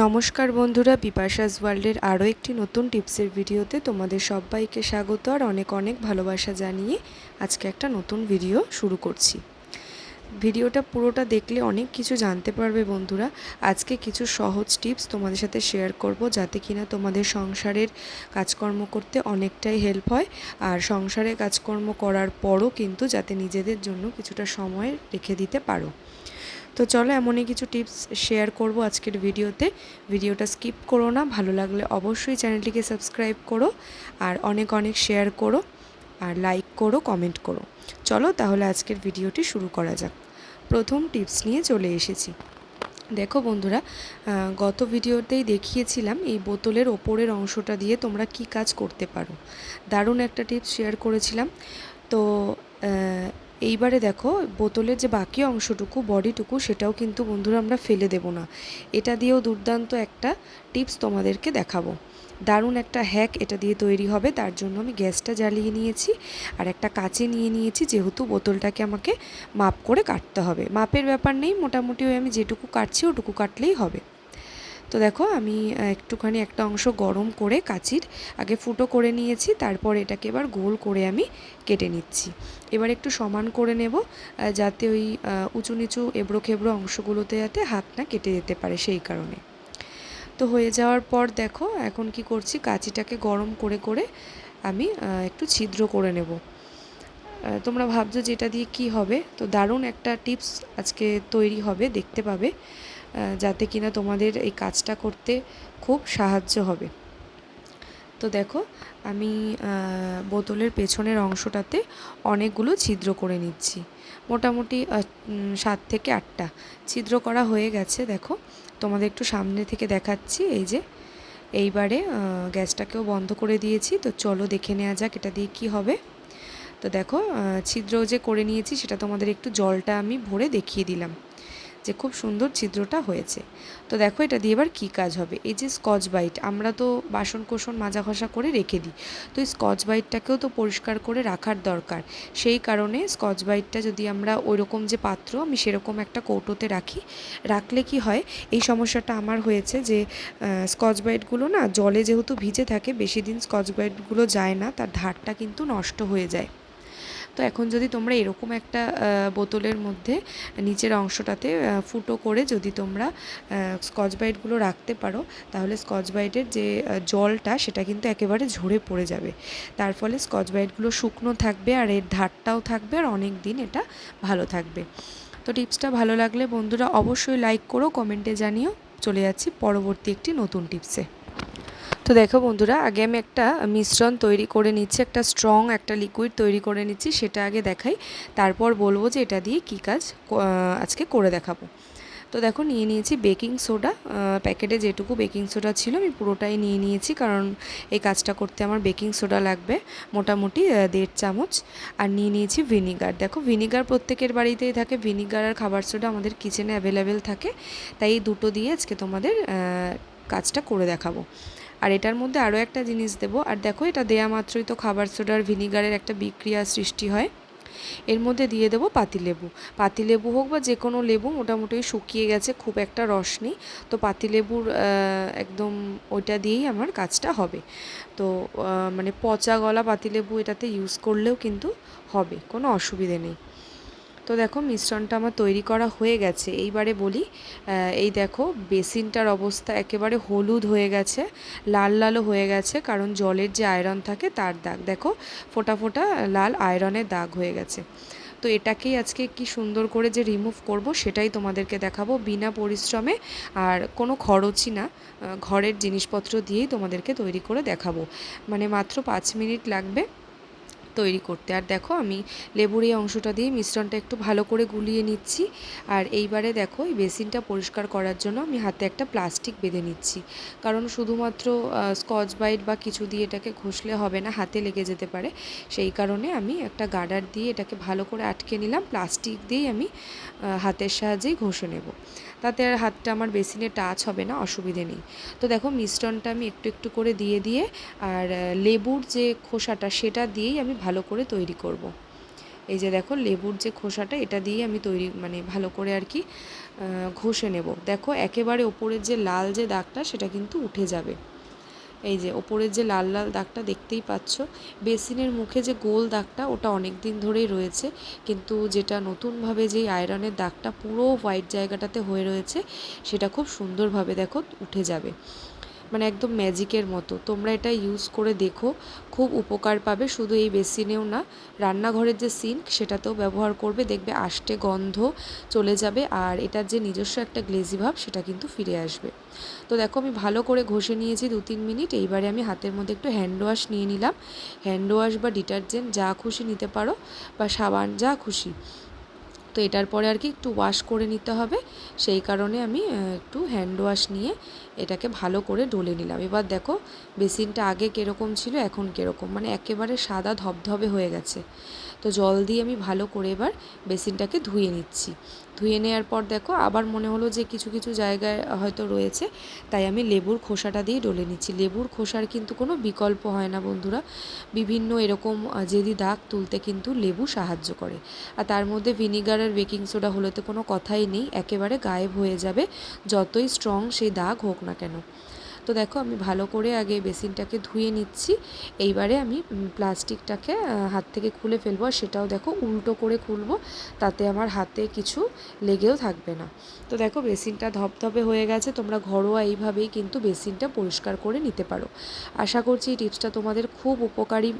নমস্কার বন্ধুরা, বিপাশাস ওয়ার্ল্ডের আরও একটি নতুন টিপসের ভিডিওতে তোমাদের সবাইকে স্বাগত আর অনেক অনেক ভালোবাসা জানিয়ে আজকে একটা নতুন ভিডিও শুরু করছি। ভিডিওটা পুরোটা দেখলে অনেক কিছু জানতে পারবে বন্ধুরা। আজকে কিছু সহজ টিপস তোমাদের সাথে শেয়ার করব যাতে কিনা তোমাদের সংসারের কাজকর্ম করতে অনেকটাই হেল্প হয় আর সংসারে কাজকর্ম করার পরও কিন্তু যাতে নিজেদের জন্য কিছুটা সময় রেখে দিতে পারো। তো চলো এমনই কিছু টিপস শেয়ার করব আজকের ভিডিওতে। ভিডিওটা স্কিপ করো না, ভালো লাগলে অবশ্যই চ্যানেলটিকে সাবস্ক্রাইব করো আর অনেক অনেক শেয়ার করো আর লাইক করো, কমেন্ট করো। চলো তাহলে আজকের ভিডিওটি শুরু করা যাক। প্রথম টিপস নিয়ে চলে এসেছি। দেখো বন্ধুরা গত ভিডিওতেই দেখিয়েছিলাম এই বোতলের ওপরের অংশটা দিয়ে তোমরা কি কাজ করতে পারো। দারুণ একটা টিপস শেয়ার করেছিলাম। তো এইবারে দেখো, বোতলের যে বাকি অংশটুকু, বডিটুকু, সেটাও কিন্তু বন্ধুরা আমরা ফেলে দেব না। এটা দিয়েও দুর্দান্ত একটা টিপস তোমাদেরকে দেখাবো। দারুণ একটা হ্যাক এটা দিয়ে তৈরি হবে, তার জন্য আমি গ্যাসটা জ্বালিয়ে নিয়েছি আর একটা কাঁচে নিয়ে নিয়েছি, যেহেতু বোতলটাকে আমাকে মাপ করে কাটতে হবে। মাপের ব্যাপার নেই, মোটামুটি ওই আমি যেটুকু কাটছি, ওটুকু কাটলেই হবে। তো দেখো, আমি একটুখানি একটা অংশ গরম করে কাচির আগে ফুটো করে নিয়েছি, তারপর এটাকে এবার গোল করে আমি কেটে নিচ্ছি। এবার একটু সমান করে নেব যাতে ওই উঁচু নিচু এবড়ো খেবড়ো অংশগুলোতে যাতে হাত না কেটে যেতে পারে সেই কারণে। তো হয়ে যাওয়ার পর দেখো, এখন কি করছি, কাঁচিটাকে গরম করে করে আমি একটু ছিদ্র করে নেব। তোমরা ভাবছ যে এটা দিয়ে কি হবে? তো দারুণ একটা টিপস আজকে তৈরি হবে, দেখতে পাবে। যাতে কিনা তোমাদের এই কাজটা করতে খুব সাহায্য হবে। তো দেখো, আমি বোতলের পেছনের অংশটাতে অনেকগুলো ছিদ্র করে নিচ্ছি। মোটামুটি সাত থেকে আটটা ছিদ্র করা হয়ে গেছে, দেখো। তোমাদের একটু সামনে থেকে দেখাচ্ছি, এই যে, এইবারে গ্যাসটাকেও বন্ধ করে দিয়েছি। তো চলো দেখে নেওয়া যাক এটা দিয়ে কি হবে। তো দেখো ছিদ্র যে করে নিয়েছি, সেটা তোমাদের একটু জলটা আমি ভরে দেখিয়ে দিলাম। যে খুব সুন্দর ছিদ্রটা হয়েছে। তো দেখো এটা দিয়ে এবার কী কাজ হবে? এই যে স্কচ বাইট, আমরা তো বাসন কোসন মাজা ঘষা করে রেখে দিই। তো এই স্কচ বাইটটাকেও তো পরিষ্কার করে রাখার দরকার। সেই কারণে স্কচ বাইটটা যদি আমরা ওই রকম যে পাত্র, আমি সেরকম একটা কৌটোতে রাখি, রাখলে কি হয়? এই সমস্যাটা আমার হয়েছে যে স্কচ বাইটগুলো না জলে যেহেতু ভিজে থাকে, বেশি দিন স্কচ বাইটগুলো যায় না, তার ধারটা কিন্তু নষ্ট হয়ে যায়। তো এখন যদি তোমরা এরকম একটা বোতলের মধ্যে নিচের অংশটাতে ফুটো করে যদি তোমরা স্কচ বাইটগুলো রাখতে পারো, তাহলে স্কচ বাইটের যে জলটা সেটা কিন্তু একেবারে ঝরে পড়ে যাবে। তার ফলে স্কচ বাইটগুলো শুকনো থাকবে আর এর ধারটাও থাকবে আর অনেক দিন এটা ভালো থাকবে। তো টিপসটা ভালো লাগলে বন্ধুরা অবশ্যই লাইক করো, কমেন্টে জানিও। চলে যাচ্ছি পরবর্তী একটি নতুন টিপসে। তো দেখো বন্ধুরা, আগে আমি একটা মিশ্রণ তৈরি করে নিচ্ছি, একটা স্ট্রং একটা লিকুইড তৈরি করে নিচ্ছি, সেটা আগে দেখাই। তারপর বলব যে এটা দিয়ে কী কাজ আজকে করে দেখাবো। তো দেখো, নিয়ে নিয়েছি বেকিং সোডা প্যাকেটে যেটুকু বেকিং সোডা ছিল আমি পুরোটাই নিয়ে নিয়েছি, কারণ এই কাজটা করতে আমার বেকিং সোডা লাগবে মোটামুটি দেড় চামচ। আর নিয়ে নিয়েছি ভিনিগার দেখো ভিনিগার প্রত্যেকের বাড়িতেই থাকে ভিনিগার আর খাবার সোডা আমাদের কিচেনে অ্যাভেলেবেল থাকে। তাই এই দুটো দিয়ে আজকে তোমাদের কাজটা করে দেখাবো। আর এটার মধ্যে আরও একটা জিনিস দেবো। আর দেখো, এটা দেয়া মাত্রই তো খাবার সোডার ভিনিগারের একটা বিক্রিয়া সৃষ্টি হয়। এর মধ্যে দিয়ে দেবো পাতিলেবু। পাতিলেবু হোক বা যে কোনো লেবু, মোটামুটি শুকিয়ে গেছে, খুব একটা রস নেই। তো পাতিলেবুর একদম ওইটা দিয়েই আমার কাজটা হবে। তো মানে পচা গলা পাতিলেবু এটাতে ইউজ করলেও কিন্তু হবে, কোনো অসুবিধে নেই। তো দেখো মিশ্রণটা আমার তৈরি করা হয়ে গেছে। এইবারে বলি এই দেখো বেসিনটার অবস্থা একেবারে হলুদ হয়ে গেছে, লাল লালও হয়ে গেছে, কারণ জলের যে আয়রন থাকে তার দাগ। দেখো ফোটা ফোটা লাল আয়রনের দাগ হয়ে গেছে। তো এটাকেই আজকে কি সুন্দর করে যে রিমুভ করব সেটাই তোমাদেরকে দেখাবো বিনা পরিশ্রমে, আর কোনো খরচই না ঘরের জিনিসপত্র দিয়েই তোমাদেরকে তৈরি করে দেখাবো। মানে মাত্র পাঁচ মিনিট লাগবে। তৈরি করতে। আর দেখো আমি লেবুর এই অংশটা দিয়ে মিশ্রণটা একটু ভালো করে গুলিয়ে নিচ্ছি। আর এইবারে দেখো এই বেসিনটা পরিষ্কার করার জন্য আমি হাতে একটা প্লাস্টিক বেঁধে নিচ্ছি। কারণ শুধুমাত্র স্কচ বাইট বা কিছু দিয়ে এটাকে ঘষলে হবে না, হাতে লেগে যেতে পারে। সেই কারণে আমি একটা গার্ডার দিয়ে এটাকে ভালো করে আটকে নিলাম। প্লাস্টিক দিয়েই আমি হাতের সাহায্যেই ঘষে নেব। তাতে আর হাতটা আমার বেসিনে টাচ হবে না, অসুবিধে নেই। তো দেখো মিশ্রণটা আমি একটু একটু করে দিয়ে দিয়ে, আর লেবুর যে খোসাটা সেটা দিয়েই আমি ভালো করে তৈরি করব। এই যে দেখো লেবুর যে খোসাটা, এটা দিয়ে আমি তৈরি মানে ভালো করে আর কি ঘষে নেব। দেখো একেবারে ওপরের যে লাল যে দাগটা, সেটা কিন্তু উঠে যাবে। এই যে ওপরের যে লাল লাল দাগটা দেখতেই পাচ্ছ, বেসিনের মুখে যে গোল দাগটা, ওটা অনেক দিন ধরেই রয়েছে। কিন্তু যেটা নতুনভাবে যেই আয়রনের দাগটা পুরো হোয়াইট জায়গাটাতে হয়ে রয়েছে, সেটা খুব সুন্দরভাবে দেখো উঠে যাবে। মানে একদম ম্যাজিকের মতো। তোমরা এটা ইউজ করে দেখো, খুব উপকার পাবে। শুধু এই বেসিনেও না, রান্নাঘরের যে সিঙ্ক সেটাতেও ব্যবহার করবে। দেখবে আষ্টে গন্ধ চলে যাবে আর এটার যে নিজস্ব একটা গ্লেজি ভাব, সেটা কিন্তু ফিরে আসবে। তো দেখো, আমি ভালো করে ঘষে নিয়েছি দু তিন মিনিট। এইবারে আমি হাতের মধ্যে একটু হ্যান্ড ওয়াশ নিয়ে নিলাম। হ্যান্ড ওয়াশ বা ডিটারজেন্ট যা খুশি নিতে পারো বা সাবান যা খুশি। তো এটার পরে আর কি একটু ওয়াশ করে নিতে হবে। সেই কারণে আমি একটু হ্যান্ড ওয়াশ নিয়ে এটাকে ভালো করে ডলে নিলাম। এবার দেখো বেসিনটা আগে কীরকম ছিল, এখন কীরকম? মানে একেবারে সাদা ধবধবে হয়ে গেছে। তো জল দিয়ে আমি ভালো করে এবার বেসিনটাকে ধুয়ে নিচ্ছি। ধুয়ে নেওয়ার পর দেখো, আবার মনে হলো যে কিছু কিছু জায়গায় হয়তো রয়েছে, তাই আমি লেবুর খোসাটা দিয়ে ডলে নিচ্ছি। লেবুর খোসার কিন্তু কোনো বিকল্প হয় না বন্ধুরা। বিভিন্ন এরকম জেদি দাগ তুলতে কিন্তু লেবু সাহায্য করে। আর তার মধ্যে ভিনিগার আর বেকিং সোডা হলে তো কোনো কথাই নেই, একেবারে গায়েব হয়ে যাবে, যতই স্ট্রং সেই দাগ হোক না কেন। তো দেখো আমি ভালো করে আগে বেসিনটাকে ধুয়ে নিচ্ছি। এইবারে আমি প্লাস্টিকটাকে হাত থেকে খুলে ফেলব আর সেটাও দেখো উল্টো করে খুলবো, তাতে আমার হাতে কিছু লেগেও থাকবে না। তো দেখো বেসিনটা ধপধপে হয়ে গেছে, তোমরা ঘরোয়া এইভাবেই কিন্তু বেসিনটা পরিষ্কার করে নিতে পারো। আশা করছি এই টিপসটা তোমাদের খুব উপকারী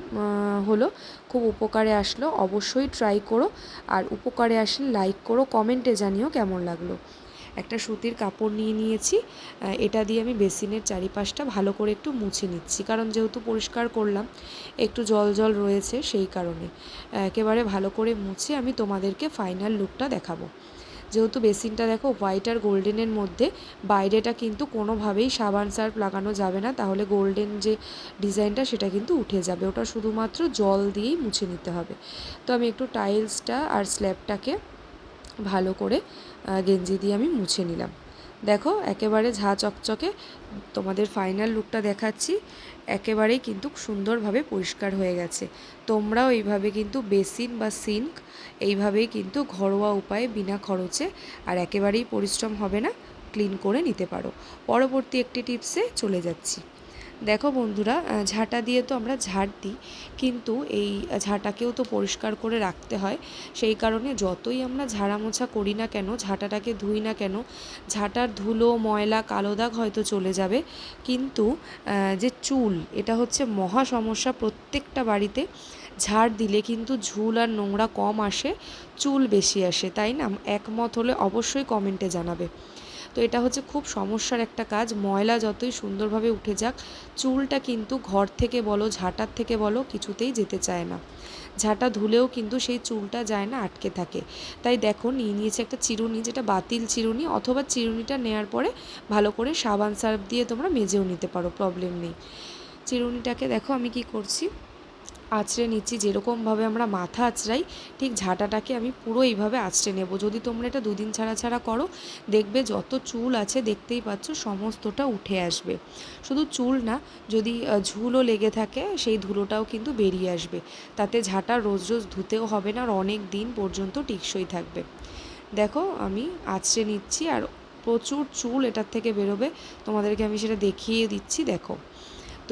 হলো, খুব উপকারে আসলো। অবশ্যই ট্রাই করো, আর উপকারে আসলে লাইক করো, কমেন্টে জানিও কেমন লাগল। একটা সুতির কাপড় নিয়ে নিয়েছি। এটা দিয়ে আমি বেসিনের চারিপাশটা ভালো করে একটু মুছে নিচ্ছি। কারণ যেহেতু পরিষ্কার করলাম, একটু জল জল রয়েছে সেই কারণে। একেবারে ভালো করে মুছে আমি তোমাদেরকে ফাইনাল লুকটা দেখাবো। যেহেতু বেসিনটা দেখো হোয়াইট আর গোল্ডেনের মধ্যে, বাইরেটা কিন্তু কোনোভাবেই সাবান সার্ফ লাগানো যাবে না। তাহলে গোল্ডেন যে ডিজাইনটা সেটা কিন্তু উঠে যাবে। ওটা শুধুমাত্র জল দিয়েই মুছে নিতে হবে। তো আমি একটু টাইলসটা আর স্ল্যাবটাকে ভালো করে গেঞ্জি দিয়ে আমি মুছে নিলাম। দেখো, একেবারে ঝা চকচকে তোমাদের ফাইনাল লুকটা দেখাচ্ছি। একেবারেই কিন্তু সুন্দরভাবে পরিষ্কার হয়ে গেছে। তোমরাও এইভাবে কিন্তু বেসিন বা সিঙ্ক এইভাবেই কিন্তু ঘরোয়া উপায়ে বিনা খরচে আর একেবারেই পরিশ্রম হবে না ক্লিন করে নিতে পারো। পরবর্তী একটি টিপসে চলে যাচ্ছি। দেখো বন্ধুরা ঝাঁটা দিয়ে তো আমরা ঝাড় দিই, কিন্তু এই ঝাঁটাকেও তো পরিষ্কার করে রাখতে হয়। সেই কারণে যতই আমরা ঝাড়া মোছা করি না কেন, ঝাঁটাটাকে ধুই না কেন, ঝাঁটার ধুলো, ময়লা, কালো দাগ হয়তো চলে যাবে, কিন্তু যে চুল, এটা হচ্ছে মহা সমস্যা প্রত্যেকটা বাড়িতে। ঝাড় দিলে কিন্তু ঝুল আর নোংরা কম আসে, চুল বেশি আসে, তাই না? একমত হলে অবশ্যই কমেন্টে জানাবে। তো এটা হচ্ছে খুব সমস্যার একটা কাজ। ময়লা যতই সুন্দরভাবে উঠে যাক, চুলটা কিন্তু ঘর থেকে বলো, ঝাঁটার থেকে বলো, কিছুতেই যেতে চায় না। ঝাঁটা ধুলেও কিন্তু সেই চুলটা যায় না, আটকে থাকে। তাই দেখো, নিয়ে নিয়েছে একটা চিরুনি, যেটা বাতিল চিরুনি, অথবা চিরুনিটা নেওয়ার পরে ভালো করে সাবান সার্ফ দিয়ে তোমরা মেজেও নিতে পারো, প্রবলেম নেই। চিরুনিটাকে দেখো আমি কি করছি। আঁচড়ে নিচ্ছি, যেরকমভাবে আমরা মাথা আঁচড়াই, ঠিক ঝাঁটাটাকে আমি পুরো এইভাবে আঁচড়ে নেব। যদি তোমরা এটা দুদিন ছাড়া ছাড়া করো, দেখবে যত চুল আছে দেখতেই পাচ্ছ সমস্তটা উঠে আসবে। শুধু চুল না, যদি ঝুলও লেগে থাকে, সেই ধুলোটাও কিন্তু বেরিয়ে আসবে। তাতে ঝাঁটা রোজ রোজ ধুতেও হবে না আর অনেক দিন পর্যন্ত টিকসই থাকবে। দেখো, আমি আঁচড়ে নিচ্ছি আর প্রচুর চুল এটার থেকে বেরোবে। তোমাদেরকে আমি সেটা দেখিয়ে দিচ্ছি, দেখো।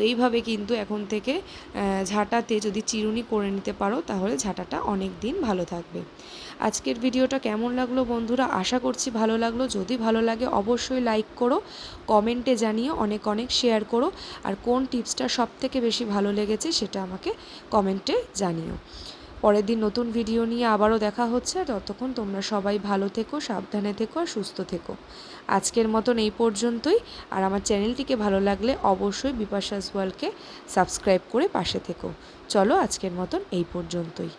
এইভাবে কিন্তু এখন থেকে ঝাঁটাতে যদি চিরুনি করে নিতে পারো, তাহলে ঝাঁটাটা অনেক দিন ভালো থাকবে। আজকের ভিডিওটা কেমন লাগল বন্ধুরা? আশা করছি ভালো লাগল। যদি ভালো লাগে অবশ্যই লাইক করো কমেন্টে জানিয়ে অনেক অনেক শেয়ার করো, আর কোন টিপসটা সব থেকে বেশি ভালো লেগেছে সেটা আমাকে কমেন্টে জানিও। পরের দিন নতুন ভিডিও নিয়ে আবারও দেখা হচ্ছে। ততক্ষণ তোমরা সবাই ভালো থেকো, সাবধানে থেকো আর সুস্থ থেকো। আজকের মতন এই পর্যন্তই। আর আমার চ্যানেলটিকে ভালো লাগলে অবশ্যই বিপাশাস ওয়ালকে সাবস্ক্রাইব করে পাশে থেকো। চলো আজকের মতন এই পর্যন্তই।